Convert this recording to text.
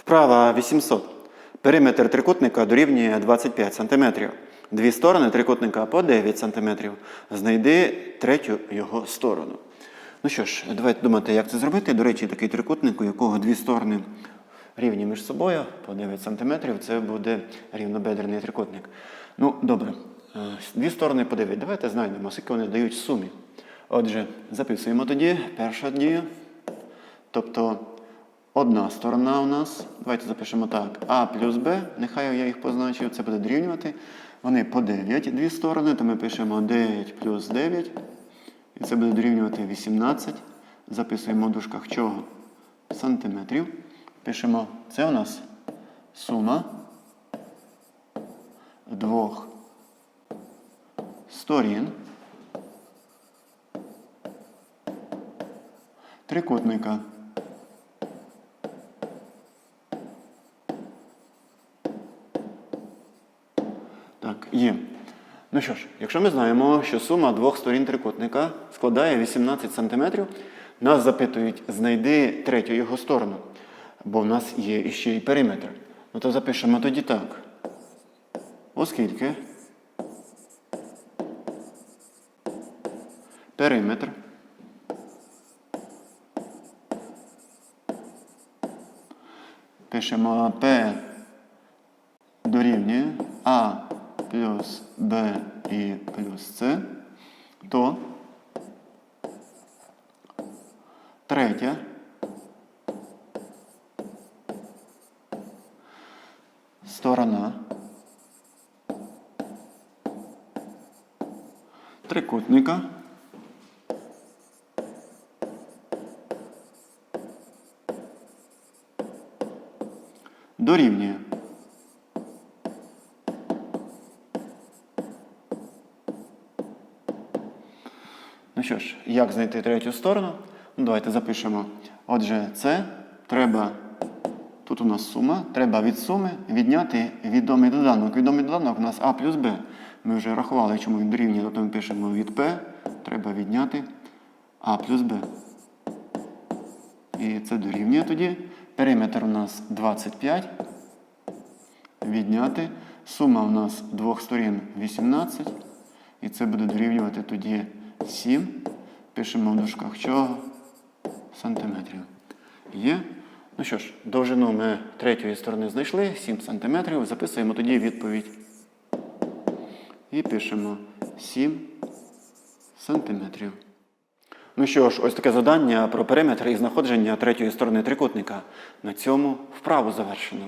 Вправа 800. Периметр трикутника дорівнює 25 см. Дві сторони трикутника по 9 см. Знайди третю його сторону. Ну що ж, давайте думати, як це зробити. До речі, такий трикутник, у якого дві сторони рівні між собою по 9 см, це буде рівнобедрений трикутник. Ну, добре. Е, Дві сторони по 9. Давайте знайдемо, скільки вони дають сумі. Отже, записуємо тоді перша дія. Тобто одна сторона у нас, давайте запишемо так, А плюс Б, нехай я їх позначив, це буде дорівнювати. Вони по 9 дві сторони, то ми пишемо 9 плюс 9. І це буде дорівнювати 18. Записуємо в дужках чого? Сантиметрів. Пишемо, це у нас сума двох сторін трикутника. Так, є. Ну що ж, якщо ми знаємо, що сума двох сторін трикутника складає 18 см, нас запитують, знайди третю його сторону, бо в нас є іще і периметр. Ну то запишемо тоді так. Оскільки периметр пишемо P дорівнює А плюс Б і плюс С, то третя сторона. Трикутника. Дорівнює. Що ж, як знайти третю сторону? Ну, давайте запишемо. Отже, це треба. Тут у нас сума. Треба від суми відняти відомий доданок. Відомий доданок у нас А плюс Б. Ми вже рахували, чому він дорівнює, тобто ми пишемо від P. Треба відняти А плюс Б. І це дорівнює тоді. Периметр у нас 25. Відняти. Сума у нас двох сторін 18. І це буде дорівнювати тоді 7. Пишемо в дужках чого? Сантиметрів. Є. Ну що ж, довжину ми третьої сторони знайшли, 7 сантиметрів. Записуємо тоді відповідь. І пишемо 7 сантиметрів. Ну що ж, ось таке завдання про периметр і знаходження третьої сторони трикутника. На цьому вправу завершено.